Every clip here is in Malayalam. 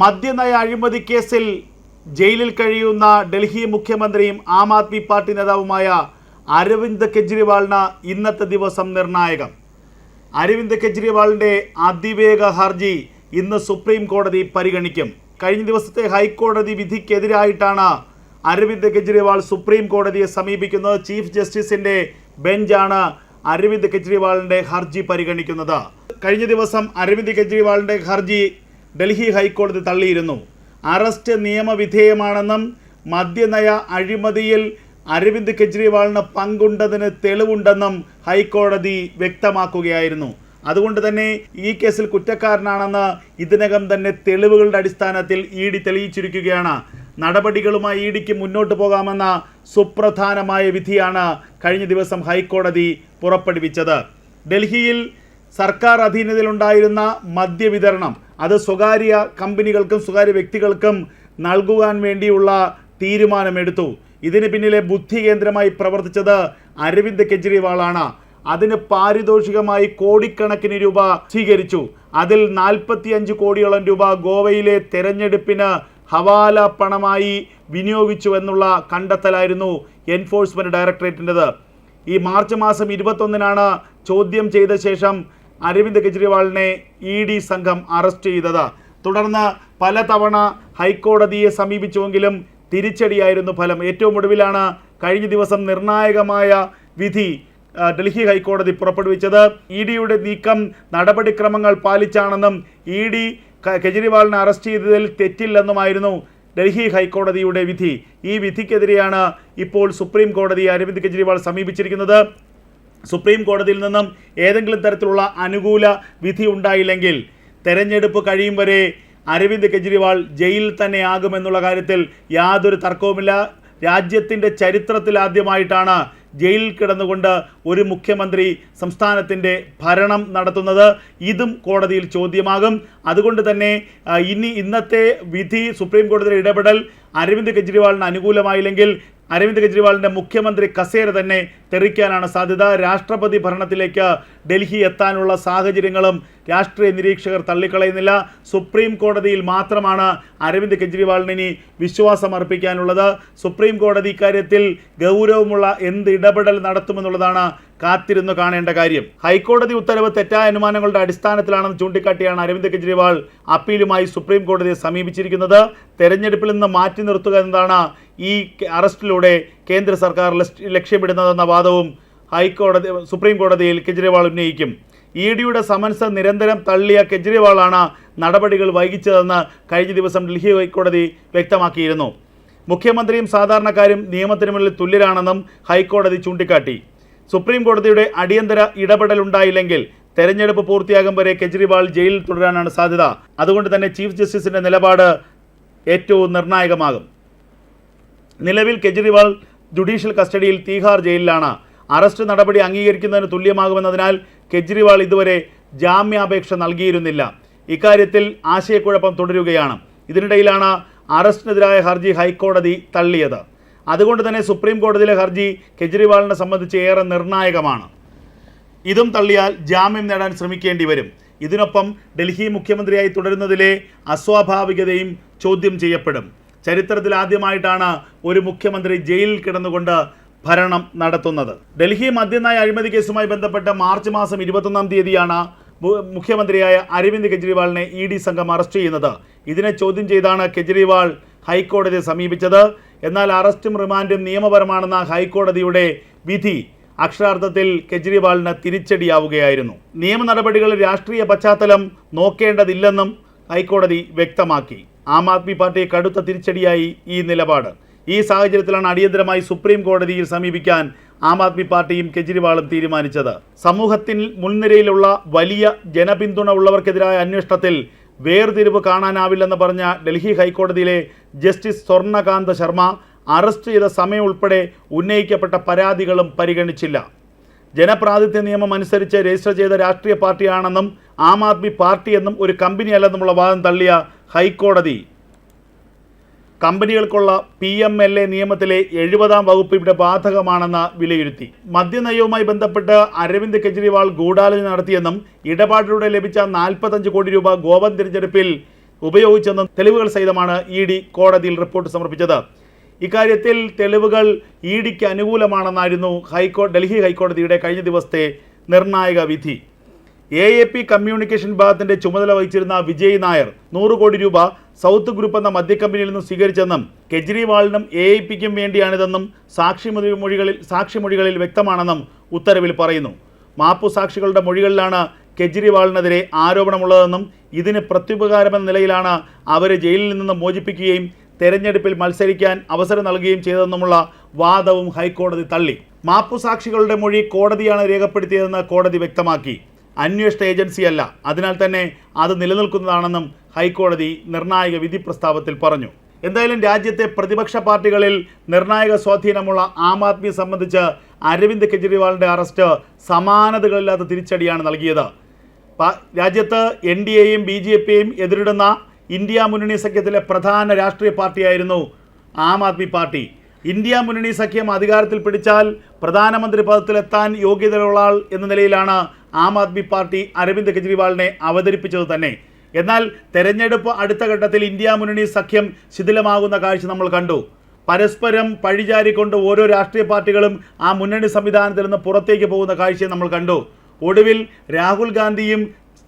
മദ്യനയ അഴിമതി കേസിൽ ജയിലിൽ കഴിയുന്ന ഡൽഹി മുഖ്യമന്ത്രിയും ആം ആദ്മി പാർട്ടി നേതാവുമായ അരവിന്ദ് കെജ്രിവാളിന് ഇന്നത്തെ ദിവസം നിർണായകം. അരവിന്ദ് കെജ്രിവാളിന്റെ അതിവേഗ ഹർജി ഇന്ന് സുപ്രീം കോടതി പരിഗണിക്കും. കഴിഞ്ഞ ദിവസത്തെ ഹൈക്കോടതി വിധിക്കെതിരായിട്ടാണ് അരവിന്ദ് കെജ്രിവാൾ സുപ്രീം കോടതിയെ സമീപിക്കുന്നത്. ചീഫ് ജസ്റ്റിസിന്റെ ബെഞ്ചാണ് അരവിന്ദ് കെജ്രിവാളിന്റെ ഹർജി പരിഗണിക്കുന്നത്. കഴിഞ്ഞ ദിവസം അരവിന്ദ് കെജ്രിവാളിന്റെ ഹർജി ഡൽഹി ഹൈക്കോടതി തള്ളിയിരുന്നു. അറസ്റ്റ് നിയമവിധേയമാണെന്നും മദ്യനയ അഴിമതിയിൽ അരവിന്ദ് കെജ്രിവാളിന് പങ്കുണ്ടതിന് തെളിവുണ്ടെന്നും ഹൈക്കോടതി വ്യക്തമാക്കുകയായിരുന്നു. അതുകൊണ്ട് തന്നെ ഈ കേസിൽ കുറ്റക്കാരനാണെന്ന് ഇതിനകം തന്നെ തെളിവുകളുടെ അടിസ്ഥാനത്തിൽ ഇ ഡി തെളിയിച്ചിരിക്കുകയാണ്. നടപടികളുമായി ഇ ഡിക്ക് മുന്നോട്ട് പോകാമെന്ന സുപ്രധാനമായ വിധിയാണ് കഴിഞ്ഞ ദിവസം ഹൈക്കോടതി പുറപ്പെടുവിച്ചത്. ഡൽഹിയിൽ സർക്കാർ അധീനതയിലുണ്ടായിരുന്ന മദ്യവിതരണം അത് സ്വകാര്യ കമ്പനികൾക്കും സ്വകാര്യ വ്യക്തികൾക്കും നൽകുവാൻ വേണ്ടിയുള്ള തീരുമാനമെടുത്തു. ഇതിന് പിന്നിലെ ബുദ്ധി കേന്ദ്രമായി പ്രവർത്തിച്ചത് അരവിന്ദ് കെജ്രിവാളാണ്. അതിന് പാരിതോഷികമായി കോടിക്കണക്കിന് രൂപ സ്വീകരിച്ചു. അതിൽ നാൽപ്പത്തിയഞ്ച് കോടിയോളം രൂപ ഗോവയിലെ തെരഞ്ഞെടുപ്പിന് ഹവാല പണമായി വിനിയോഗിച്ചു എന്നുള്ള കണ്ടെത്തലായിരുന്നു എൻഫോഴ്സ്മെന്റ് ഡയറക്ടറേറ്റിന്റെത്. ഈ മാർച്ച് മാസം ഇരുപത്തൊന്നിനാണ് ചോദ്യം ചെയ്ത ശേഷം അരവിന്ദ് കെജ്രിവാളിനെ ഇ ഡി സംഘം അറസ്റ്റ് ചെയ്തത്. തുടർന്ന് പലതവണ ഹൈക്കോടതിയെ സമീപിച്ചുവെങ്കിലും തിരിച്ചടിയായിരുന്നു ഫലം. ഏറ്റവും ഒടുവിലാണ് കഴിഞ്ഞ ദിവസം നിർണായകമായ വിധി ഡൽഹി ഹൈക്കോടതി പുറപ്പെടുവിച്ചത്. ഇ ഡിയുടെ നീക്കം നടപടിക്രമങ്ങൾ പാലിച്ചാണെന്നും ഇ ഡി കെജ്രിവാളിനെ അറസ്റ്റ് ചെയ്തതിൽ തെറ്റില്ലെന്നുമായിരുന്നു ഡൽഹി ഹൈക്കോടതിയുടെ വിധി. ഈ വിധിക്കെതിരെയാണ് ഇപ്പോൾ സുപ്രീം കോടതി അരവിന്ദ് കെജ്രിവാൾ സമീപിച്ചിരിക്കുന്നത്. സുപ്രീം കോടതിയിൽ നിന്നും ഏതെങ്കിലും തരത്തിലുള്ള അനുകൂല വിധി ഉണ്ടായില്ലെങ്കിൽ തെരഞ്ഞെടുപ്പ് കഴിയും വരെ അരവിന്ദ് കെജ്രിവാൾ ജയിലിൽ തന്നെ ആകുമെന്നുള്ള കാര്യത്തിൽ യാതൊരു തർക്കവുമില്ല. രാജ്യത്തിന്റെ ചരിത്രത്തിൽ ആദ്യമായിട്ടാണ് ജയിലിൽ കിടന്നുകൊണ്ട് ഒരു മുഖ്യമന്ത്രി സംസ്ഥാനത്തിന്റെ ഭരണം നടത്തുന്നത്. ഇതും കോടതിയിൽ ചോദ്യമാകും. അതുകൊണ്ട് തന്നെ ഇനി ഇന്നത്തെ വിധി സുപ്രീം കോടതിയുടെ ഇടപെടൽ അരവിന്ദ് കെജ്രിവാളിന് അനുകൂലമായില്ലെങ്കിൽ അരവിന്ദ് കെജ്രിവാളിന്റെ മുഖ്യമന്ത്രി കസേര തന്നെ തെറിക്കാനാണ് സാധ്യത. രാഷ്ട്രപതി ഭരണത്തിലേക്ക് ഡൽഹി എത്താനുള്ള സാഹചര്യങ്ങളും രാഷ്ട്രീയ നിരീക്ഷകർ തള്ളിക്കളയുന്നില്ല. സുപ്രീം കോടതിയിൽ മാത്രമാണ് അരവിന്ദ് കെജ്രിവാളിന് ഇനി വിശ്വാസം അർപ്പിക്കാനുള്ളത്. സുപ്രീം കോടതി ഇക്കാര്യത്തിൽ ഗൗരവമുള്ള എന്ത് ഇടപെടൽ നടത്തുമെന്നുള്ളതാണ് കാത്തിരുന്നു കാണേണ്ട കാര്യം. ഹൈക്കോടതി ഉത്തരവ് തെറ്റായ അനുമാനങ്ങളുടെ അടിസ്ഥാനത്തിലാണെന്ന് ചൂണ്ടിക്കാട്ടിയാണ് അരവിന്ദ് കെജ്രിവാൾ അപ്പീലുമായി സുപ്രീം കോടതിയെ സമീപിച്ചിരിക്കുന്നത്. തെരഞ്ഞെടുപ്പിൽ നിന്ന് മാറ്റി നിർത്തുക എന്നതാണ് ഈ അറസ്റ്റിലൂടെ കേന്ദ്ര സർക്കാർ ലക്ഷ്യമിടുന്നതെന്ന വാദവും ഹൈക്കോടതി സുപ്രീം കോടതിയിൽ കെജ്രിവാൾ ഉന്നയിക്കും. ഇ ഡിയുടെ സമൻസ് നിരന്തരം തള്ളിയ കെജ്രിവാളാണ് നടപടികൾ വൈകിച്ചതെന്ന് കഴിഞ്ഞ ദിവസം ഡൽഹി ഹൈക്കോടതി വ്യക്തമാക്കിയിരുന്നു. മുഖ്യമന്ത്രിയും സാധാരണക്കാരും നിയമത്തിന് മുന്നിൽ തുല്യരാണെന്നും ഹൈക്കോടതി ചൂണ്ടിക്കാട്ടി. സുപ്രീം കോടതിയുടെ അടിയന്തര ഇടപെടൽ ഉണ്ടായില്ലെങ്കിൽ തെരഞ്ഞെടുപ്പ് പൂർത്തിയാകും വരെ കെജ്രിവാൾ ജയിലിൽ തുടരാനാണ് സാധ്യത. അതുകൊണ്ട് തന്നെ ചീഫ് ജസ്റ്റിസിന്റെ നിലപാട് ഏറ്റവും നിർണായകമാകും. നിലവിൽ കെജ്രിവാൾ ജുഡീഷ്യൽ കസ്റ്റഡിയിൽ തീഹാർ ജയിലിലാണ്. അറസ്റ്റ് നടപടി അംഗീകരിക്കുന്നതിന് തുല്യമാകുമെന്നതിനാൽ കെജ്രിവാൾ ഇതുവരെ ജാമ്യാപേക്ഷ നൽകിയിരുന്നില്ല. ഇക്കാര്യത്തിൽ ആശയക്കുഴപ്പം തുടരുകയാണ്. ഇതിനിടയിലാണ് അറസ്റ്റിനെതിരായ ഹർജി ഹൈക്കോടതി തള്ളിയത്. അതുകൊണ്ട് തന്നെ സുപ്രീം കോടതിയിലെ ഹർജി കെജ്രിവാളിനെ സംബന്ധിച്ച് ഏറെ നിർണായകമാണ്. ഇതും തള്ളിയാൽ ജാമ്യം നേടാൻ ശ്രമിക്കേണ്ടി വരും. ഇതിനൊപ്പം ഡൽഹി മുഖ്യമന്ത്രിയായി തുടരുന്നതിലെ അസ്വാഭാവികതയും ചോദ്യം ചെയ്യപ്പെടും. ചരിത്രത്തിൽ ആദ്യമായിട്ടാണ് ഒരു മുഖ്യമന്ത്രി ജയിലിൽ കിടന്നുകൊണ്ട് ഭരണം നടത്തുന്നത്. ഡൽഹി മദ്യനയ അഴിമതി കേസുമായി ബന്ധപ്പെട്ട് മാർച്ച് മാസം ഇരുപത്തൊന്നാം തീയതിയാണ് മുഖ്യമന്ത്രിയായ അരവിന്ദ് കെജ്രിവാളിനെ ഇ ഡി സംഘം അറസ്റ്റ് ചെയ്യുന്നത്. ഇതിനെ ചോദ്യം ചെയ്താണ് കെജ്രിവാൾ ഹൈക്കോടതിയെ സമീപിച്ചത്. എന്നാൽ അറസ്റ്റും റിമാൻഡും നിയമപരമാണെന്ന ഹൈക്കോടതിയുടെ വിധി അക്ഷരാർത്ഥത്തിൽ കെജ്രിവാളിന് തിരിച്ചടിയാവുകയായിരുന്നു. നിയമ നടപടികളിൽ രാഷ്ട്രീയ പശ്ചാത്തലം നോക്കേണ്ടതില്ലെന്നും ഹൈക്കോടതി വ്യക്തമാക്കി. ആം ആദ്മി പാർട്ടി കടുത്ത തിരിച്ചടിയായി ഈ നിലപാട്. ഈ സാഹചര്യത്തിലാണ് അടിയന്തരമായി സുപ്രീം കോടതിയിൽ സമീപിക്കാൻ ആം ആദ്മി പാർട്ടിയും കെജ്രിവാളും തീരുമാനിച്ചത്. സമൂഹത്തിൽ മുൻനിരയിലുള്ള വലിയ ജനപിന്തുണ ഉള്ളവർക്കെതിരായ അന്വേഷണത്തിൽ വേർതിരിവ് കാണാനാവില്ലെന്ന് പറഞ്ഞ ഡൽഹി ഹൈക്കോടതിയിലെ ജസ്റ്റിസ് സ്വർണകാന്ത ശർമ്മ അറസ്റ്റ് ചെയ്ത സമയം ഉൾപ്പെടെ ഉന്നയിക്കപ്പെട്ട പരാതികളും പരിഗണിച്ചില്ല. ജനപ്രാതിനിധ്യ നിയമം അനുസരിച്ച് രജിസ്റ്റർ ചെയ്ത രാഷ്ട്രീയ പാർട്ടിയാണെന്നും ആം ആദ്മി പാർട്ടി എന്നും ഒരു കമ്പനി അല്ലെന്നുമുള്ള വാദം തള്ളിയ ഹൈക്കോടതി. കമ്പനികൾക്കുള്ള പി എം എൽ എ നിയമത്തിലെ എഴുപതാം വകുപ്പ് ഇവിടെ ബാധകമാണെന്ന് വിലയിരുത്തി. മദ്യനയവുമായി ബന്ധപ്പെട്ട് അരവിന്ദ് കെജ്രിവാൾ ഗൂഢാലോചന നടത്തിയെന്നും ഇടപാടിലൂടെ ലഭിച്ച നാൽപ്പത്തഞ്ച് കോടി രൂപ ഗോവൻ തിരഞ്ഞെടുപ്പിൽ ഉപയോഗിച്ചെന്നും തെളിവുകൾ സഹിതമാണ് ഇ ഡി കോടതിയിൽ റിപ്പോർട്ട് സമർപ്പിച്ചത്. ഇക്കാര്യത്തിൽ തെളിവുകൾ ഇ ഡിക്ക് അനുകൂലമാണെന്നായിരുന്നു ഹൈക്കോ ഡൽഹി ഹൈക്കോടതിയുടെ കഴിഞ്ഞ ദിവസത്തെ നിർണായക വിധി. എ എ പി കമ്മ്യൂണിക്കേഷൻ വിഭാഗത്തിന്റെ ചുമതല വഹിച്ചിരുന്ന വിജയ് നായർ നൂറ് കോടി രൂപ സൗത്ത് ഗ്രൂപ്പ് എന്ന മദ്യക്കമ്പനിയിൽ നിന്നും സ്വീകരിച്ചെന്നും കെജ്രിവാളിനും എ ഐ പിക്കും വേണ്ടിയാണിതെന്നും സാക്ഷിമൊഴി മൊഴികളിൽ സാക്ഷിമൊഴികളിൽ വ്യക്തമാണെന്നും ഉത്തരവിൽ പറയുന്നു. മാപ്പു സാക്ഷികളുടെ മൊഴികളിലാണ് കെജ്രിവാളിനെതിരെ ആരോപണമുള്ളതെന്നും ഇതിന് പ്രത്യുപകാരമെന്ന നിലയിലാണ് അവരെ ജയിലിൽ നിന്ന് മോചിപ്പിക്കുകയും തെരഞ്ഞെടുപ്പിൽ മത്സരിക്കാൻ അവസരം നൽകുകയും ചെയ്തതെന്നുമുള്ള വാദവും ഹൈക്കോടതി തള്ളി. മാപ്പു സാക്ഷികളുടെ മൊഴി കോടതിയാണ് രേഖപ്പെടുത്തിയതെന്ന് കോടതി വ്യക്തമാക്കി. അന്വേഷണ ഏജൻസിയല്ല അതിനാൽ തന്നെ അത് നിലനിൽക്കുന്നതാണെന്നും ഹൈക്കോടതി നിർണായക വിധി പ്രസ്താവത്തിൽ പറഞ്ഞു. എന്തായാലും രാജ്യത്തെ പ്രതിപക്ഷ പാർട്ടികളിൽ നിർണായക സ്വാധീനമുള്ള ആം ആദ്മി സംബന്ധിച്ച് അരവിന്ദ് കെജ്രിവാളിന്റെ അറസ്റ്റ് സമാനതകളില്ലാത്ത തിരിച്ചടിയാണ് നൽകിയത്. രാജ്യത്ത് എൻ ഡി എയും ബി ജെ പിയും എതിരിടുന്ന ഇന്ത്യ മുന്നണി സഖ്യത്തിലെ പ്രധാന രാഷ്ട്രീയ പാർട്ടിയായിരുന്നു ആം ആദ്മി പാർട്ടി. ഇന്ത്യ മുന്നണി സഖ്യം അധികാരത്തിൽ പിടിച്ചാൽ പ്രധാനമന്ത്രി പദത്തിലെത്താൻ യോഗ്യതയുള്ള ആൾ എന്ന നിലയിലാണ് ആം ആദ്മി പാർട്ടി അരവിന്ദ് കെജ്രിവാളിനെ അവതരിപ്പിച്ചത് തന്നെ. എന്നാൽ തെരഞ്ഞെടുപ്പ് അടുത്ത ഘട്ടത്തിൽ ഇന്ത്യ മുന്നണി സഖ്യം ശിഥിലമാകുന്ന കാഴ്ച നമ്മൾ കണ്ടു. പരസ്പരം പഴിചാരിക്കൊണ്ട് ഓരോ രാഷ്ട്രീയ പാർട്ടികളും ആ മുന്നണി സംവിധാനത്തിൽ നിന്ന് പുറത്തേക്ക് പോകുന്ന കാഴ്ച നമ്മൾ കണ്ടു. ഒടുവിൽ രാഹുൽ ഗാന്ധിയും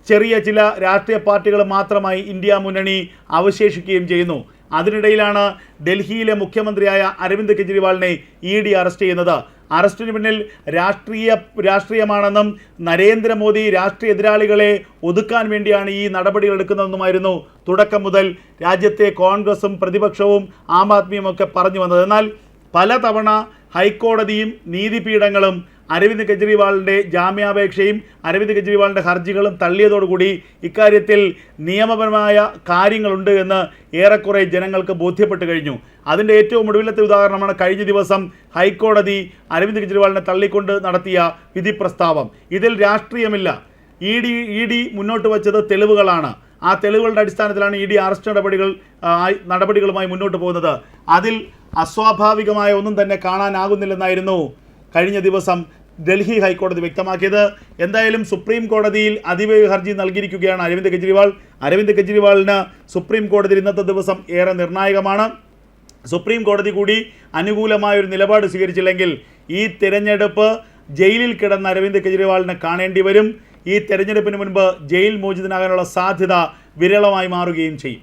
ചെറിയ ചില രാഷ്ട്രീയ പാർട്ടികളും മാത്രമായി ഇന്ത്യ മുന്നണി അവശേഷിക്കുകയും ചെയ്യുന്നു. അതിനിടയിലാണ് ഡൽഹിയിലെ മുഖ്യമന്ത്രിയായ അരവിന്ദ് കെജ്രിവാളിനെ ഇ ഡി അറസ്റ്റ് ചെയ്യുന്നത്. അറസ്റ്റിന് പിന്നിൽ രാഷ്ട്രീയ രാഷ്ട്രീയമാണെന്നും നരേന്ദ്രമോദി രാഷ്ട്രീയ എതിരാളികളെ ഒതുക്കാൻ വേണ്ടിയാണ് ഈ നടപടികൾ എടുക്കുന്നതെന്നുമായിരുന്നു തുടക്കം മുതൽ രാജ്യത്തെ കോൺഗ്രസും പ്രതിപക്ഷവും ആം ആദ്മിയും ഒക്കെ പറഞ്ഞു വന്നത്. എന്നാൽ പലതവണ ഹൈക്കോടതിയും നീതിപീഠങ്ങളും അരവിന്ദ് കെജ്രിവാളിന്റെ ജാമ്യാപേക്ഷയും അരവിന്ദ് കെജ്രിവാളിന്റെ ഹർജികളും തള്ളിയതോടുകൂടി ഇക്കാര്യത്തിൽ നിയമപരമായ കാര്യങ്ങളുണ്ട് എന്ന് ഏറെക്കുറെ ജനങ്ങൾക്ക് ബോധ്യപ്പെട്ട് കഴിഞ്ഞു. അതിന്റെ ഏറ്റവും ഒടുവിലത്തെ ഉദാഹരണമാണ് കഴിഞ്ഞ ദിവസം ഹൈക്കോടതി അരവിന്ദ് കെജ്രിവാളിനെ തള്ളിക്കൊണ്ട് നടത്തിയ വിധി പ്രസ്താവം ഇതിൽ രാഷ്ട്രീയമില്ല. ഇ ഡി ഇ ഡി മുന്നോട്ട് വച്ചത് തെളിവുകളാണ്. ആ തെളിവുകളുടെ അടിസ്ഥാനത്തിലാണ് ഇ ഡി അറസ്റ്റ് നടപടികൾ നടപടികളുമായി മുന്നോട്ട് പോകുന്നത്. അതിൽ അസ്വാഭാവികമായ ഒന്നും തന്നെ കാണാനാകുന്നില്ലെന്നായിരുന്നു കഴിഞ്ഞ ദിവസം ഡൽഹി ഹൈക്കോടതി വ്യക്തമാക്കിയത്. എന്തായാലും സുപ്രീം കോടതിയിൽ അതിവേഗ ഹർജി നൽകിയിരിക്കുകയാണ് അരവിന്ദ് കെജ്രിവാൾ. അരവിന്ദ് കെജ്രിവാളിന് സുപ്രീം കോടതിയിൽ ഇന്നത്തെ ദിവസം ഏറെ നിർണായകമാണ്. സുപ്രീം കോടതി കൂടി അനുകൂലമായ ഒരു നിലപാട് സ്വീകരിച്ചില്ലെങ്കിൽ ഈ തിരഞ്ഞെടുപ്പ് ജയിലിൽ കിടന്ന അരവിന്ദ് കെജ്രിവാളിനെ കാണേണ്ടി വരും. ഈ തെരഞ്ഞെടുപ്പിന് മുൻപ് ജയിൽ മോചിതനാകാനുള്ള സാധ്യത വിരളമായി മാറുകയും ചെയ്യും.